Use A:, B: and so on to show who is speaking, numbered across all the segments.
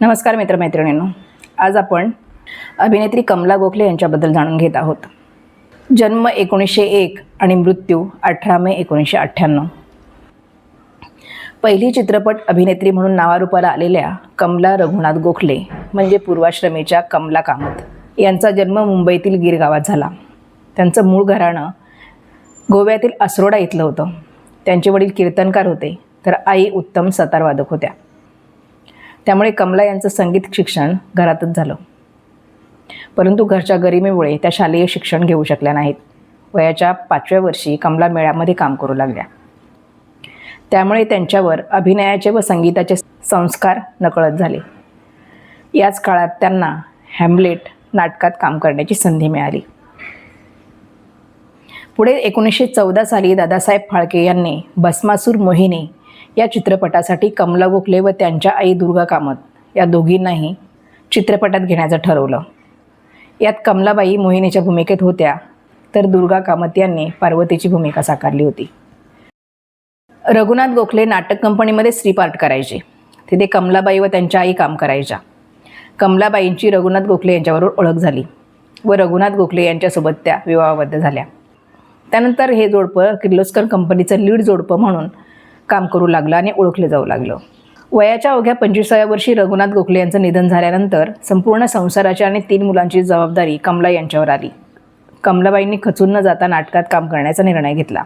A: नमस्कार मित्रमैत्रिणींनो. आज आपण अभिनेत्री कमला गोखले यांच्याबद्दल जाणून घेत आहोत. जन्म एकोणीसशे एक आणि मृत्यू अठरा मे एकोणीसशे अठ्ठ्याण्णव. पहिली चित्रपट अभिनेत्री म्हणून नावारूपाला आलेल्या कमला रघुनाथ गोखले म्हणजे पूर्वाश्रमीच्या कमला कामत यांचा जन्म मुंबईतील गिर गावात झाला. त्यांचं मूळ घराणं गोव्यातील असरोडा इथलं होतं. त्यांचे वडील कीर्तनकार होते तर आई उत्तम सतारवादक होत्या. त्यामुळे कमला यांचं संगीत शिक्षण घरातच झालं. परंतु घरच्या गरिमेमुळे त्या शालेय शिक्षण घेऊ शकल्या नाहीत. वयाच्या पाचव्या वर्षी कमला मेळ्यामध्ये काम करू लागल्या. त्यामुळे त्यांच्यावर अभिनयाचे व संगीताचे संस्कार नकळत झाले. याच काळात त्यांना हॅमलेट नाटकात काम करण्याची संधी मिळाली. पुढे एकोणीसशे चौदा साली दादासाहेब फाळके यांनी भस्मासूर मोहिनी या चित्रपटासाठी कमला गोखले व त्यांच्या आई दुर्गा कामत या दोघींनाही चित्रपटात घेण्याचं ठरवलं. यात कमलाबाई मोहिनीच्या भूमिकेत होत्या तर दुर्गा कामत यांनी पार्वतीची भूमिका साकारली होती. रघुनाथ गोखले नाटक कंपनीमध्ये स्त्रीपार्ट करायचे. तिथे कमलाबाई व त्यांच्या आई काम करायच्या. कमलाबाईंची रघुनाथ गोखले यांच्याबरोबर ओळख झाली व रघुनाथ गोखले यांच्यासोबत त्या विवाहबद्ध झाल्या. त्यानंतर हे जोडपं किर्लोस्कर कंपनीचं लीड जोडपं म्हणून काम करू लागलं आणि ओळखलं जाऊ लागलं. वयाच्या अवघ्या पंचवीसाव्या वर्षी रघुनाथ गोखले यांचं निधन झाल्यानंतर संपूर्ण संसाराची आणि तीन मुलांची जबाबदारी कमला यांच्यावर आली. कमलाबाईंनी खचून न जाता नाटकात काम करण्याचा निर्णय घेतला.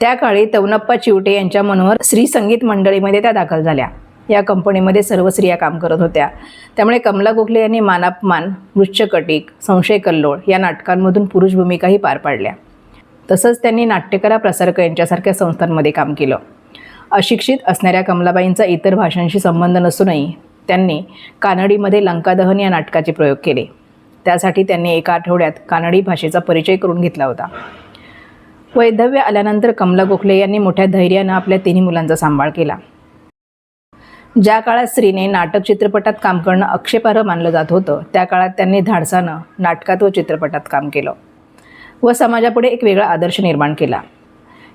A: त्या काळी तवनप्पा चिवटे यांच्या मनोहर स्त्री संगीत मंडळीमध्ये त्या दाखल झाल्या. या कंपनीमध्ये सर्व स्त्रिया काम करत होत्या. त्यामुळे कमला गोखले यांनी मानापमान मृच्छकटिक संशय कल्लोळ या नाटकांमधून पुरुष भूमिकाही पार पाडल्या. तसंच त्यांनी नाट्यकला प्रसारक यांच्यासारख्या संस्थांमध्ये काम केलं. अशिक्षित असणाऱ्या कमलाबाईंचा इतर भाषांशी संबंध नसूनही त्यांनी कानडीमध्ये लंकादहन या नाटकाचे प्रयोग केले. त्यासाठी त्यांनी एका आठवड्यात कानडी भाषेचा परिचय करून घेतला होता. वैधव्य आल्यानंतर कमला गोखले यांनी मोठ्या धैर्यानं आपल्या तिन्ही मुलांचा सांभाळ केला. ज्या काळात स्त्रीने नाटक चित्रपटात काम करणं आक्षेपार्ह मानलं जात होतं त्या काळात त्यांनी धाडसानं नाटकात व चित्रपटात काम केलं. व समाजापुढे एक वेगळा आदर्श निर्माण केला.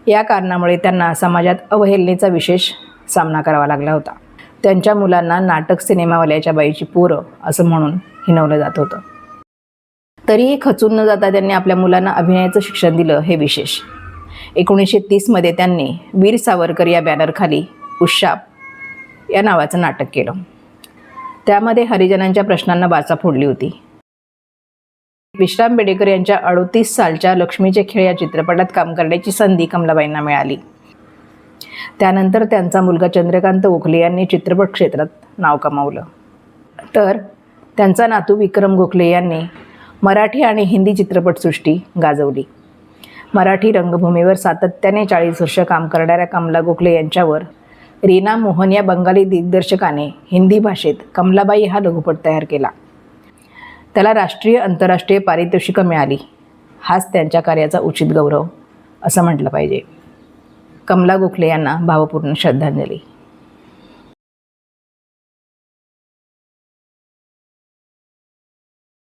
A: या कारणामुळे त्यांना समाजात अवहेलनेचा विशेष सामना करावा लागला होता. त्यांच्या मुलांना नाटक सिनेमावाल्याच्या बाईची पोरं असं म्हणून हिनवलं जात होतं. तरीही खचून न जाता त्यांनी आपल्या मुलांना अभिनयाचं शिक्षण दिलं हे विशेष. एकोणीसशे तीसमध्ये त्यांनी वीर सावरकर या बॅनरखाली उशाप या नावाचं नाटक केलं. त्यामध्ये हरिजनांच्या प्रश्नांना बाचा फोडली होती. विश्राम बेडेकर यांच्या अडोतीस सालच्या लक्ष्मीचे खेळ या चित्रपटात काम करण्याची संधी कमलाबाईंना मिळाली. त्यानंतर त्यांचा मुलगा चंद्रकांत गोखले यांनी चित्रपट क्षेत्रात नाव कमावलं. तर त्यांचा नातू विक्रम गोखले यांनी मराठी आणि हिंदी चित्रपटसृष्टी गाजवली. मराठी रंगभूमीवर सातत्याने चाळीस वर्ष काम करणाऱ्या कमला गोखले यांच्यावर रीना मोहन या बंगाली दिग्दर्शकाने हिंदी भाषेत कमलाबाई हा लघुपट तयार केला. त्याला राष्ट्रीय आंतरराष्ट्रीय पारितोषिकं मिळाली. हाच त्यांच्या कार्याचा उचित गौरव असं म्हटलं पाहिजे. कमला गोखले यांना भावपूर्ण श्रद्धांजली.